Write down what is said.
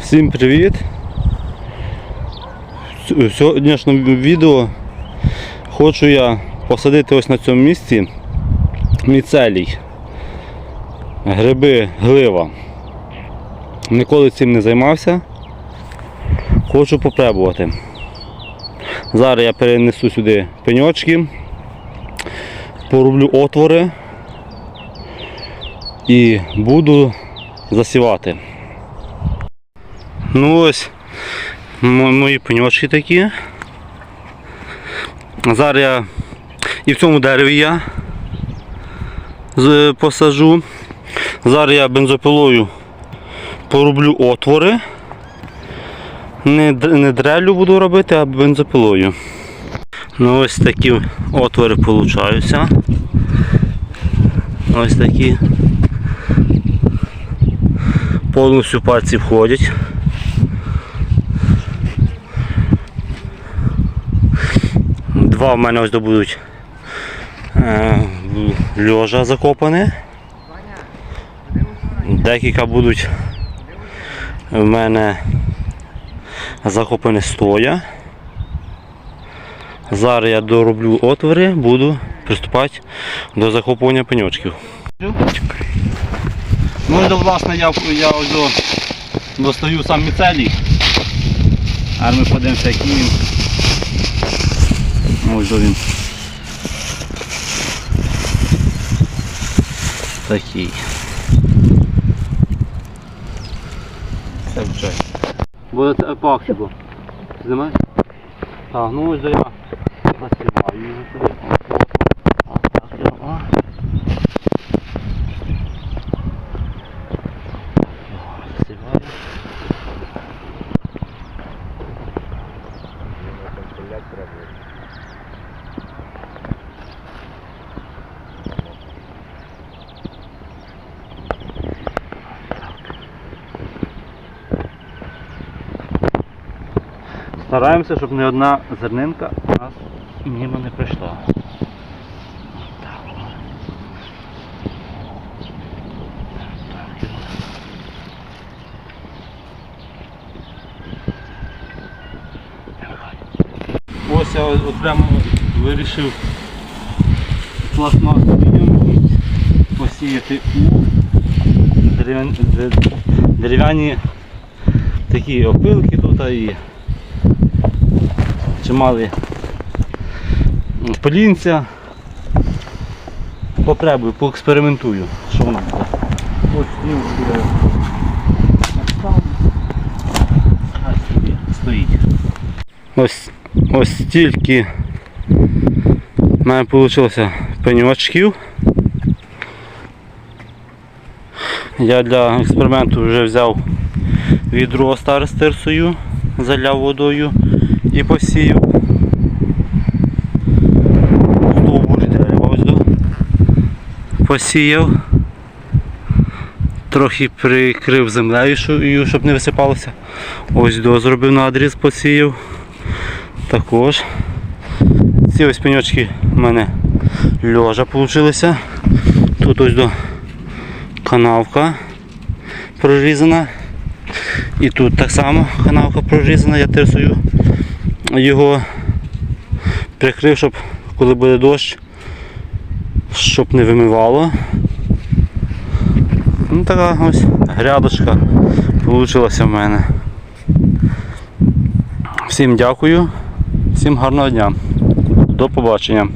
Всім привіт! В сьогоднішньому відео хочу я посадити ось на цьому місці міцелій. Гриби глива. Ніколи цим не займався. Хочу попробувати. Зараз я перенесу сюди пеньочки, пороблю отвори і буду засівати. Ну ось мої пеньочки такі. Зараз я і в цьому дереві я з- посаджу. Зараз я бензопилою пороблю отвори. Не, не дрелю буду робити, а бензопилою. Ну ось такі отвори получаються. Ось такі. Повністю пальці входять. Два в мене ось добудуть е, льожа закопане. Декілька будуть в мене закопані стоя. Зараз я дороблю отвори, буду приступати до захоплення пеньочків. Ну і до власне я, я ось до- достаю сам міцелій. А ми подивимося, який він. Ось він. Такий. Буде це епаксику. Знімаєш? Так, ну ось до я засіваю його сюди. Засіваю. Стараємося, щоб ні одна зернинка у нас мимо не прийшла. Ось я от прямо вирішив пластмасові посіяти у дерев'яні такі опилки тут і чимали полінця. Попробую, поекспериментую, що воно буде. Ось. Собі стоїть. Ось, ось стільки в мене вийшло пеньочків. Я для експерименту вже взяв відро з заляв водою і посіяв. Стовбур до. Посіяв. Трохи прикрив землею, щоб не висипалося. Ось до зробив надріз, посіяв. Також. Ці ось пеньочки в мене льожа получилися. Тут ось до канавка прорізана. І тут так само канавка прорізана, я тирсою його прикрив, щоб коли буде дощ, щоб не вимивало. Ну така ось грядочка вийшла в мене. Всім дякую, всім гарного дня. До побачення.